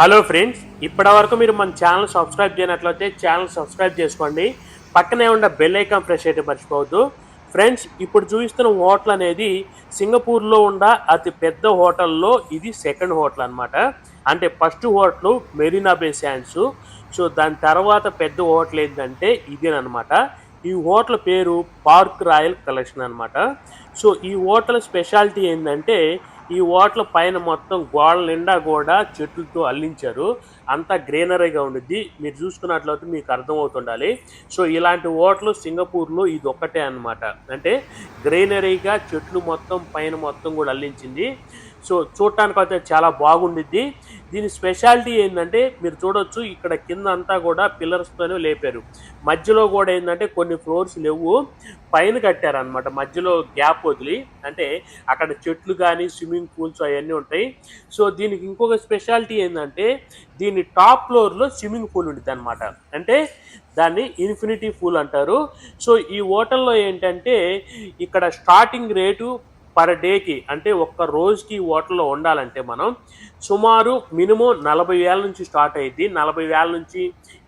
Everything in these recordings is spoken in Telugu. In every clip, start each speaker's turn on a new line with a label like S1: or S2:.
S1: హలో ఫ్రెండ్స్ ఇప్పటి వరకు మీరు మన ఛానల్ సబ్స్క్రైబ్ చేయనట్లయితే ఛానల్ సబ్స్క్రైబ్ చేసుకోండి. పక్కనే ఉన్న బెల్ ఐకాన్ ప్రెస్ అయితే మర్చిపోవద్దు. ఫ్రెండ్స్ ఇప్పుడు చూపిస్తున్న హోటల్ అనేది సింగపూర్లో ఉన్న అతి పెద్ద హోటల్లో ఇది సెకండ్ హోటల్ అనమాట అంటే first hotel Marina Bay Sands so దాని తర్వాత పెద్ద హోటల్ ఏంటంటే ఇదేనమాట ఈ హోటల్ పేరు పార్క్ రాయల్ కలెక్షన్ అనమాట సో ఈ హోటల్ స్పెషాలిటీ ఏంటంటే ఈ ఓట్ల పైన మొత్తం గోడల నిండా కూడా చెట్లతో అల్లించారు. అంతా గ్రీనరీగా ఉండిద్ది. మీరు చూసుకున్నట్లయితే మీకు అర్థమవుతుండాలి. సో ఇలాంటి ఓట్లు సింగపూర్లో ఇది ఒక్కటే అన్నమాట. అంటే గ్రీనరీగా చెట్లు మొత్తం పైన మొత్తం కూడా అల్లించింది. సో చూడటానికి అయితే చాలా బాగుండిద్ది. దీని స్పెషాలిటీ ఏంటంటే మీరు చూడొచ్చు ఇక్కడ కింద అంతా కూడా పిల్లర్స్తోనే లేపారు. మధ్యలో కూడా ఏంటంటే కొన్ని ఫ్లోర్స్ లేవు. పైన కట్టారనమాట మధ్యలో గ్యాప్ వదిలి అంటే అక్కడ చెట్లు కానీ స్విమ్మింగ్ పూల్స్ అవన్నీ ఉంటాయి. సో దీనికి ఇంకొక స్పెషాలిటీ ఏంటంటే దీని టాప్ ఫ్లోర్లో స్విమ్మింగ్ పూల్ ఉంటుంది అనమాట అంటే దాన్ని ఇన్ఫినిటీ పూల్ అంటారు. సో ఈ హోటల్లో ఏంటంటే ఇక్కడ స్టార్టింగ్ రేటు పర్ డేకి అంటే ఒక్క రోజుకి హోటల్లో ఉండాలంటే మనం సుమారు మినిమం నలభై వేల నుంచి స్టార్ట్ అయ్యింది నలభై వేల నుంచి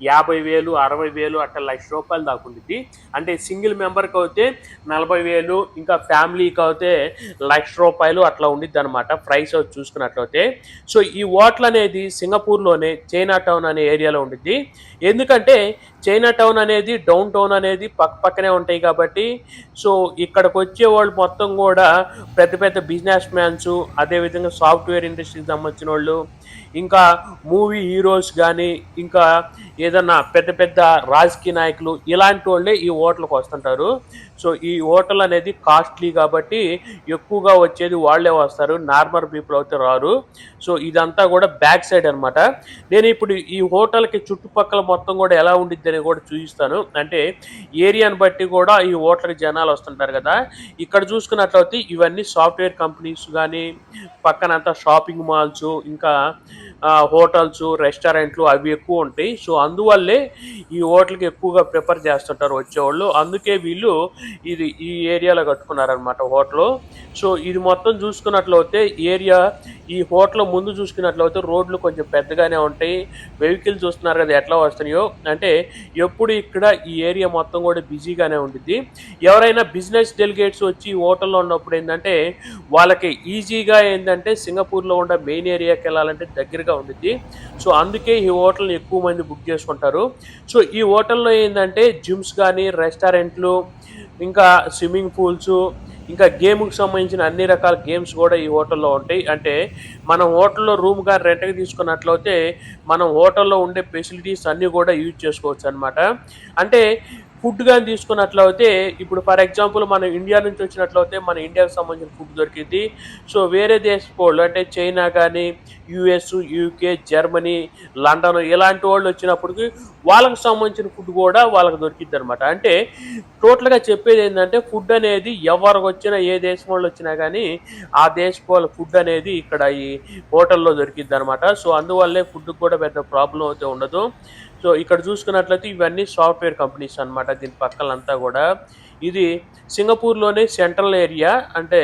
S1: యాభై వేలు అరవై వేలు అట్లా లక్ష రూపాయలు దాకా ఉండిద్ది. అంటే సింగిల్ మెంబర్కి అయితే నలభై వేలు ఇంకా ఫ్యామిలీకి అయితే లక్ష రూపాయలు అట్లా ఉండిద్ది అనమాట ప్రైస్ చూసుకున్నట్లయితే. సో ఈ హోటల్ అనేది సింగపూర్లోనే చైనా టౌన్ అనే ఏరియాలో ఉండిద్ది. ఎందుకంటే చైనా టౌన్ అనేది డౌన్ టౌన్ అనేది పక్క పక్కనే ఉంటాయి కాబట్టి సో ఇక్కడికి వచ్చే వాళ్ళు మొత్తం కూడా పెద్ద పెద్ద బిజినెస్ మ్యాన్స్ అదేవిధంగా సాఫ్ట్వేర్ ఇండస్ట్రీకి సంబంధించిన వాళ్ళు ఇంకా మూవీ హీరోస్ కానీ ఇంకా ఏదన్నా పెద్ద పెద్ద రాజకీయ నాయకులు ఇలాంటి వాళ్ళే ఈ ఓట్లకు వస్తుంటారు. సో ఈ హోటల్ అనేది కాస్ట్లీ కాబట్టి ఎక్కువగా వచ్చేది వాళ్ళే వస్తారు. నార్మల్ పీపుల్ అయితే రారు. సో ఇదంతా కూడా బ్యాక్ సైడ్ అనమాట నేను ఇప్పుడు ఈ హోటల్కి చుట్టుపక్కల మొత్తం కూడా ఎలా ఉండిద్ది అని కూడా చూపిస్తాను. అంటే ఏరియాని బట్టి కూడా ఈ హోటల్కి జనాలు వస్తుంటారు కదా. ఇక్కడ చూసుకున్నట్లయితే ఇవన్నీ సాఫ్ట్వేర్ కంపెనీస్ కానీ పక్కనంతా షాపింగ్ మాల్స్ ఇంకా హోటల్స్ రెస్టారెంట్లు అవి ఎక్కువ ఉంటాయి. సో అందువల్లే ఈ హోటల్కి ఎక్కువగా ప్రిఫర్ చేస్తుంటారు వచ్చేవాళ్ళు. అందుకే వీళ్ళు ఇది ఈ ఏరియాలో కట్టుకున్నారనమాట హోటల్. సో ఇది మొత్తం చూసుకున్నట్లయితే ఏరియా ఈ హోటల్ ముందు చూసుకున్నట్లయితే రోడ్లు కొంచెం పెద్దగానే ఉంటాయి. వెహికల్ చూస్తున్నారు కదా ఎట్లా వస్తున్నాయో. అంటే ఎప్పుడు ఇక్కడ ఈ ఏరియా మొత్తం కూడా బిజీగానే ఉంటుంది ఎవరైనా బిజినెస్ డెలిగేట్స్ వచ్చి ఈ హోటల్లో ఉన్నప్పుడు ఏంటంటే వాళ్ళకి ఈజీగా ఏంటంటే సింగపూర్లో ఉన్న మెయిన్ ఏరియాకి వెళ్ళాలంటే దగ్గరగా ఉంటుంది సో అందుకే ఈ హోటల్ని ఎక్కువ మంది బుక్ చేసుకుంటారు. సో ఈ హోటల్లో ఏంటంటే జిమ్స్ కానీ రెస్టారెంట్లు ఇంకా స్విమ్మింగ్ పూల్స్ ఇంకా గేమ్కి సంబంధించిన అన్ని రకాల గేమ్స్ కూడా ఈ హోటల్లో ఉంటాయి. అంటే మనం హోటల్లో రూమ్ కానీ రెంట్కి తీసుకున్నట్లయితే మనం హోటల్లో ఉండే ఫెసిలిటీస్ అన్నీ కూడా యూజ్ చేసుకోవచ్చు అనమాట అంటే ఫుడ్ కానీ తీసుకున్నట్లయితే ఇప్పుడు ఫర్ ఎగ్జాంపుల్ మనం ఇండియా నుంచి వచ్చినట్లయితే మన ఇండియాకి సంబంధించిన ఫుడ్ దొరికింది. సో వేరే దేశపు వాళ్ళు అంటే చైనా కానీ యుఎస్ యూకే జర్మనీ లండన్ ఇలాంటి వాళ్ళు వచ్చినప్పటికి వాళ్ళకి సంబంధించిన ఫుడ్ కూడా వాళ్ళకి దొరికిద్ది అనమాట అంటే టోటల్గా చెప్పేది ఏంటంటే ఫుడ్ అనేది ఎవరికి వచ్చినా ఏ దేశం వాళ్ళు వచ్చినా కానీ ఆ దేశపు వాళ్ళ ఫుడ్ అనేది ఇక్కడ ఈ హోటల్లో దొరికిద్ది అనమాట సో అందువల్లే ఫుడ్ కూడా పెద్ద ప్రాబ్లం అయితే ఉండదు. సో ఇక్కడ చూసుకున్నట్లయితే ఇవన్నీ సాఫ్ట్వేర్ కంపెనీస్ అనమాట దీని పక్కలంతా కూడా. ఇది సింగపూర్లోనే సెంట్రల్ ఏరియా. అంటే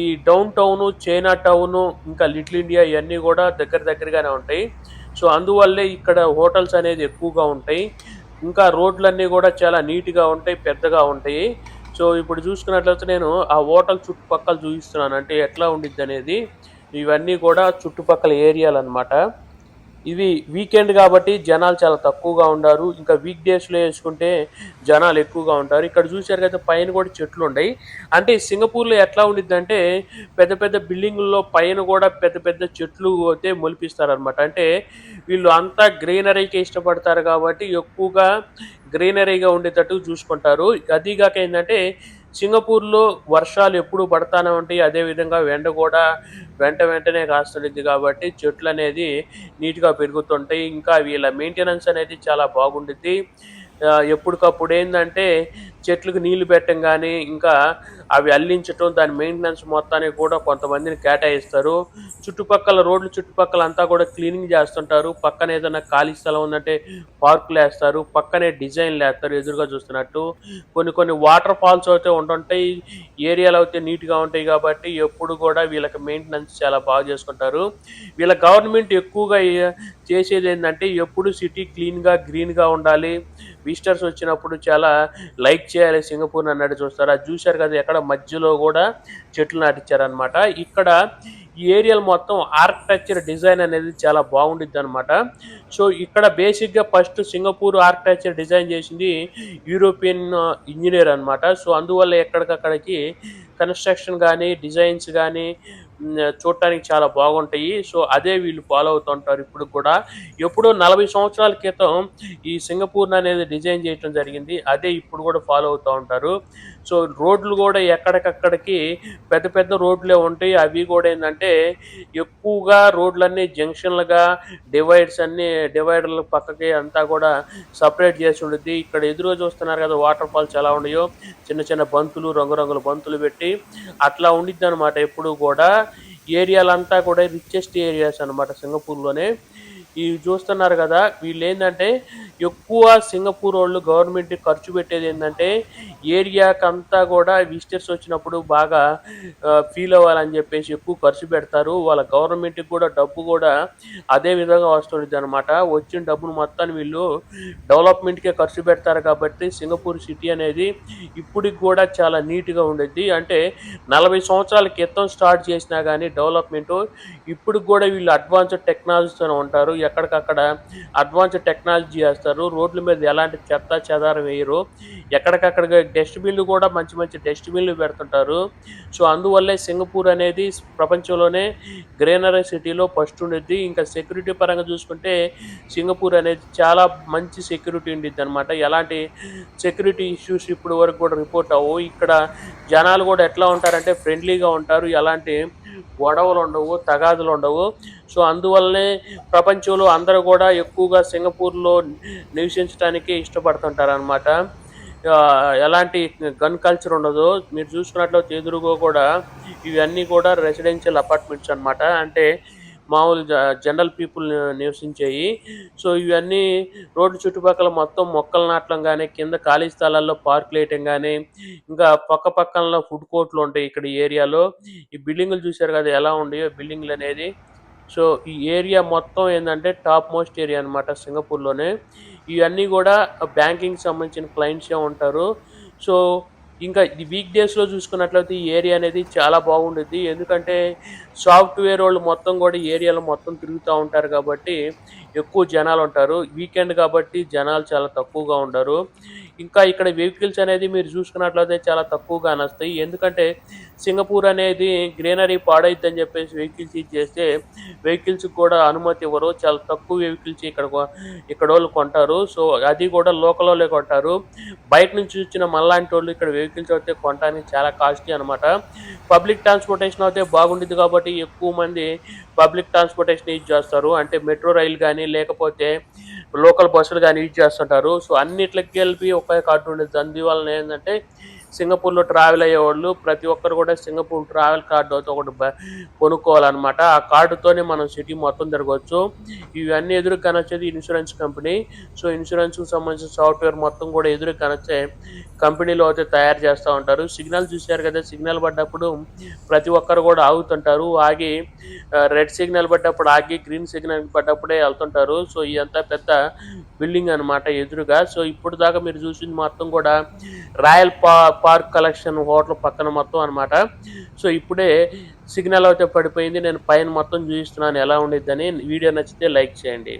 S1: ఈ డౌన్ టౌను చైనా టౌను ఇంకా లిటిల్ ఇండియా ఇవన్నీ కూడా దగ్గర దగ్గరగానే ఉంటాయి. సో అందువల్లే ఇక్కడ హోటల్స్ అనేది ఎక్కువగా ఉంటాయి. ఇంకా రోడ్లన్నీ కూడా చాలా నీట్గా ఉంటాయి పెద్దగా ఉంటాయి. సో ఇప్పుడు చూసుకున్నట్లయితే నేను ఆ హోటల్ చుట్టుపక్కల చూపిస్తున్నాను. అంటే ఎట్లా ఉండిద్ది అనేది ఇవన్నీ కూడా చుట్టుపక్కల ఏరియాలు అనమాట ఇవి వీకెండ్ కాబట్టి జనాలు చాలా తక్కువగా ఉండారు. ఇంకా వీక్ డేస్లో వేసుకుంటే జనాలు ఎక్కువగా ఉంటారు. ఇక్కడ చూశారు కదా పైన కూడా చెట్లు ఉన్నాయి. అంటే సింగపూర్లో ఎట్లా ఉండిద్ది అంటే పెద్ద పెద్ద బిల్డింగుల్లో పైన కూడా పెద్ద పెద్ద చెట్లు అయితే మొలిపిస్తారు అనమాట అంటే వీళ్ళు అంతా గ్రీనరీకి ఇష్టపడతారు కాబట్టి ఎక్కువగా గ్రీనరీగా ఉండేటట్టు చూసుకుంటారు. అదీగాక ఏంటంటే సింగపూర్లో వర్షాలు ఎప్పుడు పడతానే ఉంటాయి. అదేవిధంగా ఎండ కూడా వెంట వెంటనే కాస్తుంటుంది కాబట్టి చెట్లు అనేది నీట్గా పెరుగుతుంటాయి. ఇంకా వీళ్ళ మెయింటెనెన్స్ అనేది చాలా బాగుంటుంది ఎప్పటికప్పుడు ఏంటంటే చెట్లకు నీళ్ళు పెట్టడం కానీ ఇంకా అవి అల్లించటం దాని మెయింటెనెన్స్ మొత్తానికి కూడా కొంతమందిని కేటాయిస్తారు. చుట్టుపక్కల రోడ్లు చుట్టుపక్కల అంతా కూడా క్లీనింగ్ చేస్తుంటారు. పక్కన ఏదైనా ఖాళీ స్థలం ఉందంటే పార్కులు వేస్తారు. పక్కనే డిజైన్లు వేస్తారు ఎదురుగా చూస్తున్నట్టు. కొన్ని కొన్ని వాటర్ ఫాల్స్ అయితే ఉంటుంటాయి. ఏరియాలు అయితే నీట్గా ఉంటాయి కాబట్టి ఎప్పుడు కూడా వీళ్ళకి మెయింటెనెన్స్ చాలా బాగా చేసుకుంటారు. వీళ్ళ గవర్నమెంట్ ఎక్కువగా చేసేది ఏంటంటే ఎప్పుడు సిటీ క్లీన్గా గ్రీన్గా ఉండాలి. విజిటర్స్ వచ్చినప్పుడు చాలా లైక్ చేయాలి. సింగపూర్ అన్నట్టు చూస్తారు? అది చూశారు కదా ఎక్కడ మధ్యలో కూడా చెట్లు నాటించారనమాట ఇక్కడ ఈ ఏరియాలు మొత్తం ఆర్కిటెక్చర్ డిజైన్ అనేది చాలా బాగుండిద్ది అనమాట సో ఇక్కడ బేసిక్గా ఫస్ట్ సింగపూర్ ఆర్కిటెక్చర్ డిజైన్ చేసింది యూరోపియన్ ఇంజనీర్ అనమాట సో అందువల్ల ఎక్కడికక్కడికి కన్స్ట్రక్షన్ కానీ డిజైన్స్ కానీ చూడటానికి చాలా బాగుంటాయి. సో అదే వీళ్ళు ఫాలో అవుతుంటారు ఇప్పుడు కూడా. ఎప్పుడో నలభై సంవత్సరాల క్రితం ఈ సింగపూర్ అనేది డిజైన్ చేయడం జరిగింది. అదే ఇప్పుడు కూడా ఫాలో అవుతూ ఉంటారు. సో రోడ్లు కూడా ఎక్కడికక్కడికి పెద్ద పెద్ద రోడ్లే ఉంటాయి. అవి కూడా ఏంటంటే ఎక్కువగా రోడ్లన్నీ జంక్షన్లుగా డివైడ్స్ అన్ని డివైడర్ల పక్కకి అంతా కూడా సపరేట్ చేసి ఉండేది ఇక్కడ ఎదురుగా చూస్తున్నారు కదా వాటర్ ఫాల్స్ ఎలా ఉన్నాయో. చిన్న చిన్న బంతులు రంగురంగుల బంతులు పెట్టి అట్లా ఉండిద్ది అనమాట ఎప్పుడు కూడా. ఏరియాలంతా కూడా రిచెస్ట్ ఏరియాస్ అనమాట సింగపూర్లోనే. ఇవి చూస్తున్నారు కదా వీళ్ళు ఏంటంటే ఎక్కువ సింగపూర్ వాళ్ళు గవర్నమెంట్ ఖర్చు పెట్టేది ఏంటంటే ఏరియాకంతా కూడా విజిటర్స్ వచ్చినప్పుడు బాగా ఫీల్ అవ్వాలని చెప్పేసి ఎక్కువ ఖర్చు పెడతారు. వాళ్ళ గవర్నమెంట్కి కూడా డబ్బు కూడా అదే విధంగా వస్తుంది అనమాట వచ్చిన డబ్బును మొత్తాన్ని వీళ్ళు డెవలప్మెంట్కే ఖర్చు పెడతారు కాబట్టి సింగపూర్ సిటీ అనేది ఇప్పటికి కూడా చాలా నీట్గా ఉండేది అంటే నలభై సంవత్సరాల క్రితం స్టార్ట్ చేసినా కానీ డెవలప్మెంట్ ఇప్పుడు కూడా వీళ్ళు అడ్వాన్స్డ్ టెక్నాలజీతో ఉంటారు. ఎక్కడికక్కడ అడ్వాన్స్డ్ టెక్నాలజీ చేస్తారు. రోడ్ల మీద ఎలాంటి చెత్త చెదారం వేయరు. ఎక్కడికక్కడ డస్ట్బిన్లు కూడా మంచి మంచి డస్ట్బిన్లు పెడుతుంటారు. సో అందువల్లే సింగపూర్ అనేది ప్రపంచంలోనే గ్రీనరీ సిటీలో ఫస్ట్ ఉండేది ఇంకా సెక్యూరిటీ పరంగా చూసుకుంటే సింగపూర్ అనేది చాలా మంచి సెక్యూరిటీ ఉండిద్ది అనమాట ఎలాంటి సెక్యూరిటీ ఇష్యూస్ ఇప్పుడు వరకు కూడా రిపోర్ట్ అవ్వవు. ఇక్కడ జనాలు కూడా ఎట్లా ఉంటారంటే ఫ్రెండ్లీగా ఉంటారు. ఎలాంటి గొడవలు ఉండవు తగాదులు ఉండవు. సో అందువల్లనే ప్రపంచంలో అందరూ కూడా ఎక్కువగా సింగపూర్లో నివసించడానికి ఇష్టపడుతుంటారు అనమాట ఎలాంటి గన్ కల్చర్ ఉండదు. మీరు చూసుకున్నట్లయితే ఎదురుగా కూడా ఇవన్నీ కూడా రెసిడెన్షియల్ అపార్ట్మెంట్స్ అనమాట అంటే మామూలు జ- జనరల్ పీపుల్ నివసించేవి సో ఇవన్నీ రోడ్డు చుట్టుపక్కల మొత్తం మొక్కలు నాటడం కానీ కింద ఖాళీ స్థలాల్లో పార్కులు వేయటం కానీ ఇంకా పక్క పక్కన ఫుడ్ కోర్ట్లు ఉంటాయి ఇక్కడ ఈ ఏరియాలో. ఈ బిల్డింగులు చూశారు కదా ఎలా ఉండయో బిల్డింగ్లు అనేది. సో ఈ ఏరియా మొత్తం ఏంటంటే టాప్ మోస్ట్ ఏరియా అనమాట సింగపూర్లోనే. ఇవన్నీ కూడా బ్యాంకింగ్ సంబంధించిన క్లయింట్సే ఉంటారు. సో ఇంకా ఈ వీక్ డేస్లో చూసుకున్నట్లయితే ఈ ఏరియా అనేది చాలా బాగుండుద్ది. ఎందుకంటే సాఫ్ట్వేర్ వాళ్ళు మొత్తం కూడా ఏరియాలో మొత్తం తిరుగుతూ ఉంటారు కాబట్టి ఎక్కువ జనాలు ఉంటారు వీకెండ్ కాబట్టి జనాలు చాలా తక్కువగా ఉండరు. ఇంకా ఇక్కడ వెహికల్స్ అనేది మీరు చూసుకున్నట్లయితే చాలా తక్కువగా నస్తాయి ఎందుకంటే సింగపూర్ అనేది గ్రీనరీ పాడైద్దని చెప్పేసి వెహికల్స్ ఇచ్చేస్తే వెహికల్స్ కూడా అనుమతి ఇవ్వరు. చాలా తక్కువ వెహికల్స్ ఇక్కడ ఇక్కడ వాళ్ళు కొంటారు. సో అది కూడా లోకల్ వాళ్ళే కొంటారు. బయట నుంచి వచ్చిన మళ్ళాంటి వాళ్ళు ఇక్కడ వెహికల్స్ అయితే కొనడానికి చాలా కాస్ట్లీ అనమాట పబ్లిక్ ట్రాన్స్పోర్టేషన్ అయితే బాగుంటుంది కాబట్టి ఎక్కువ మంది పబ్లిక్ ట్రాన్స్పోర్టేషన్ యూజ్ చేస్తారు. అంటే మెట్రో రైలు కానీ లేకపోతే లోకల్ బస్సులు కానీ యూజ్ చేస్తుంటారు. సో అన్నిట్లకి కలిపి ఒక కార్డు ఉండేది. వలన ఏంటంటే సింగపూర్లో ట్రావెల్ అయ్యేవాళ్ళు ప్రతి ఒక్కరు కూడా సింగపూర్ ట్రావెల్ కార్డు అయితే ఒకటి కొనుక్కోవాలన్నమాట. ఆ కార్డుతోనే మనం సిటీ మొత్తం తిరగవచ్చు ఇవన్నీ ఎదురు కనొచ్చేది ఇన్సూరెన్స్ కంపెనీ. సో ఇన్సూరెన్స్కి సంబంధించిన సాఫ్ట్వేర్ మొత్తం కూడా ఎదురు కనొచ్చే కంపెనీలో అయితే తయారు చేస్తూ ఉంటారు. సిగ్నల్ చూశారు కదా సిగ్నల్ పడ్డప్పుడు ప్రతి ఒక్కరు కూడా ఆగుతుంటారు. ఆగి రెడ్ సిగ్నల్ పడ్డప్పుడు ఆగి గ్రీన్ సిగ్నల్ పడ్డప్పుడే వెళ్తుంటారు. సో ఇదంతా పెద్ద బిల్డింగ్ అనమాట ఎదురుగా. సో ఇప్పుడు దాకా మీరు చూసింది మొత్తం కూడా రాయల్ పా పార్క్ కలెక్షన్ హోటల్ పక్కన మొత్తం అన్నమాట. సో ఇప్పుడే సిగ్నల్ అయితే పడిపోయింది. నేను పైన మొత్తం చూపిస్తున్నాను ఎలా ఉండిద్దని. వీడియో నచ్చితే లైక్ చేయండి.